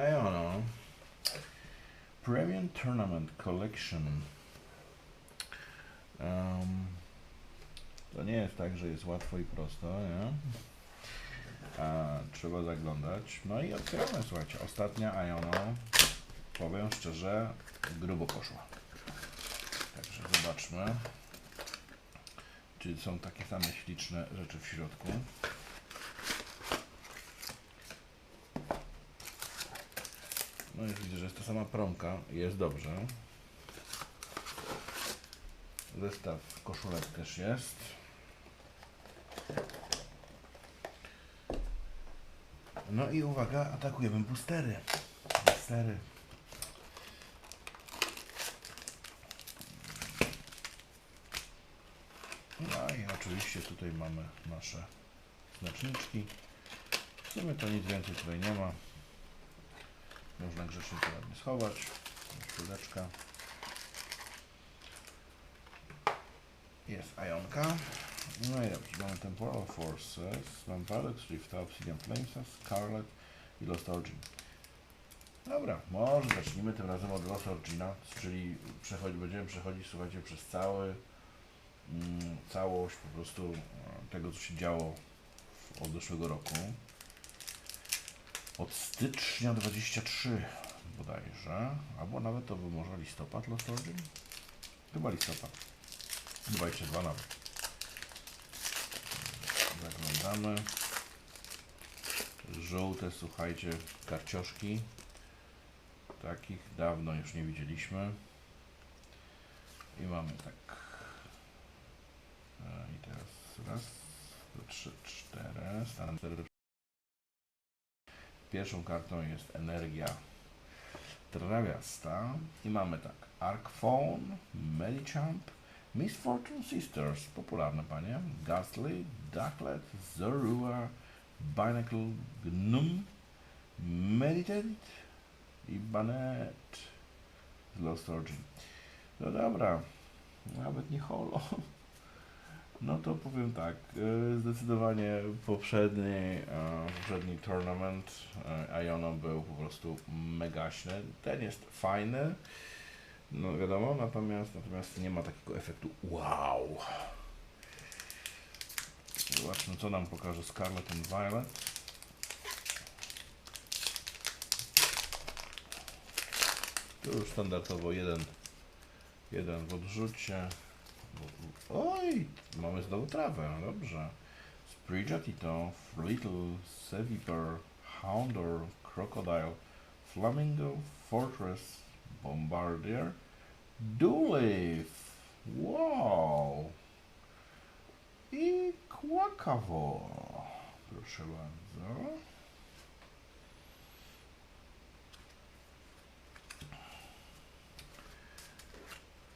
Iono. Premium Tournament Collection. Em, to nie jest tak, że jest łatwo i prosto, nie? A, trzeba zaglądać. No i otwieramy, słuchajcie. Ostatnia Iono, powiem szczerze, grubo poszła. Także zobaczmy, czy są takie same śliczne rzeczy w środku. No to sama promka. Jest dobrze. Zestaw koszulek też jest. No i uwaga, atakujemy boostery. Boostery. No i oczywiście tutaj mamy nasze znaczniczki. W sumie to nic więcej tutaj nie ma. Można grzecznie to ładnie schować. Chwileczka. Jest Ionka. No i dobrze, mamy Temporal Forces, Vampire Rift, Obsidian Flames, Scarlet i Lost Origin. Dobra, może zacznijmy tym razem od Lost Origina, czyli przechodzi, będziemy przechodzić, słuchajcie, przez cały, mm, całość po prostu e, tego, co się działo w- od zeszłego roku. Od stycznia 23 bodajże, albo nawet to był może listopad Lost Origin? Chyba listopad. 22 nawet. Zaglądamy. Żółte, słuchajcie, karcioszki. Takich dawno już nie widzieliśmy. I mamy tak. E, I teraz raz, dwa, trzy, cztery. Staram cztery. Pierwszą kartą jest energia trawiasta. I mamy tak. Arcphone, Medichamp, Miss Fortune Sisters, popularne panie, Ghastly, Ducklet, Zorua, Binacle, Gnum, Meditate i Banet z Lost Origin. No dobra, nawet nie holo. No to powiem tak, e, zdecydowanie poprzedni, e, poprzedni tournament e, Iono był po prostu megaśny. Ten jest fajny, no wiadomo, natomiast, natomiast nie ma takiego efektu wow. Zobaczmy, co nam pokaże Scarlet and Violet. Tu już standardowo jeden, jeden w odrzucie. Oj, mamy znowu trawę, dobrze. Sprigatito, Little, Seviper, Houndor, Crocodile, Flamingo, Fortress, Bombardier, Duleaf. Wow. I Kłakawo. Proszę bardzo.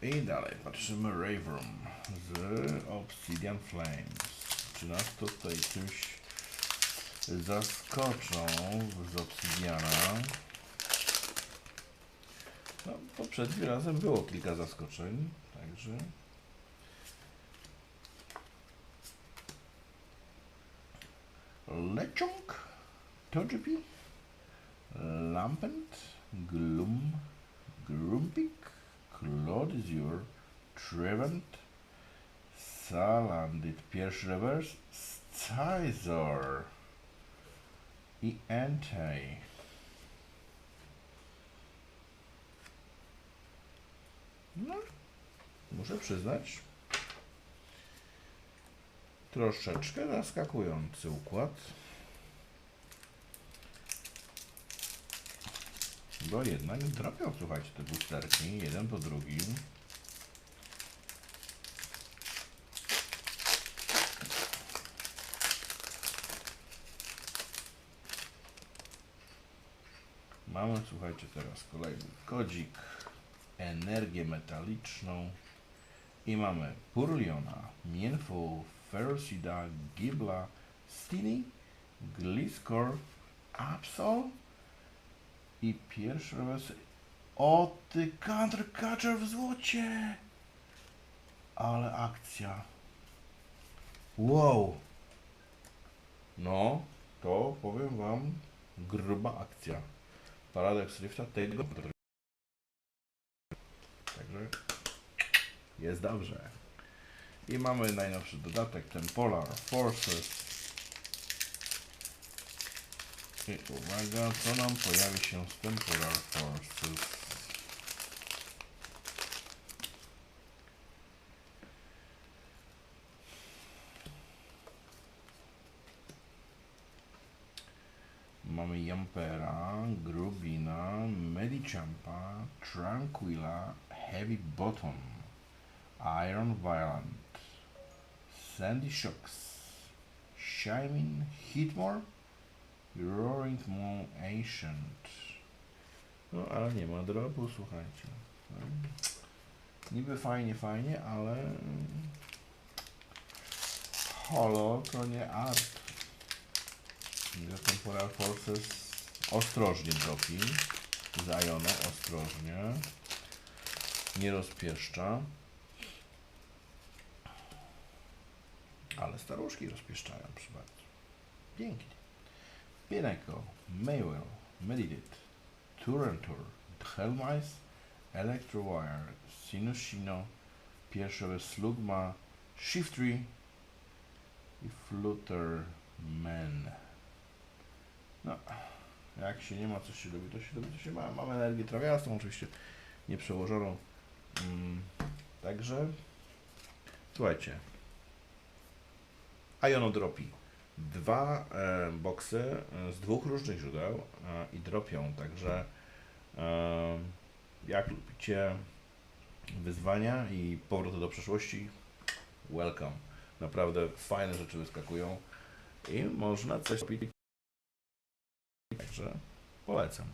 I dalej patrzymy Raverum z Obsidian Flames. Czy nas tutaj czymś zaskoczą z Obsidiana? No, poprzednim razem było kilka zaskoczeń, także. Lechonk, Togepi, Lampent, Gloom, Grumpik, Clodizure, Trevant, Salandit, pierwszy rewers, Scizor i Entei. No, muszę przyznać, troszeczkę zaskakujący układ. Bo jednak dropią, słuchajcie, te boosterki, jeden po drugim. Mamy, słuchajcie, teraz kolejny kodzik, energię metaliczną i mamy Purliona, Mienfu, Ferocida, Gibla, Stini, Gliscor, Absol i pierwszy raz o ty Country Catcher w złocie! Ale akcja. Wow. No, to powiem wam gruba akcja. Paradox Rifta tego. Także jest dobrze. I mamy najnowszy dodatek, ten Polar Forces. I uwaga, co nam pojawi się z tym Polar Forces. Mamy Jampera, Grubina, Medichampa, Tranquilla, Heavy Bottom, Iron Violent, Sandy Shocks, Shining Hitmore, Roaring Moon Ancient. No, ale nie ma dropu, słuchajcie. Niby fajnie, fajnie, ale... Holo to nie art. The Temporal Forces ostrożnie dropi. Z Iono ostrożnie. Nie rozpieszcza. Ale staruszki rozpieszczają przy bardzo. Pięknie. Pinnacle, Maywell, Meditate, Turentur, Helmice, Electrowire, Sinushino, pierwszowe Slugma, Shiftry i Flutterman. No, jak się nie ma, co się lubi, to się lubi, to się ma. Mam energię trawiastą, oczywiście nie przełożoną. Mm, także, słuchajcie. Iono dropi. Dwa e, boksy e, z dwóch różnych źródeł e, i dropią, także e, jak lubicie wyzwania i powroty do przeszłości, welcome. Naprawdę fajne rzeczy wyskakują i można coś robić. Także polecam.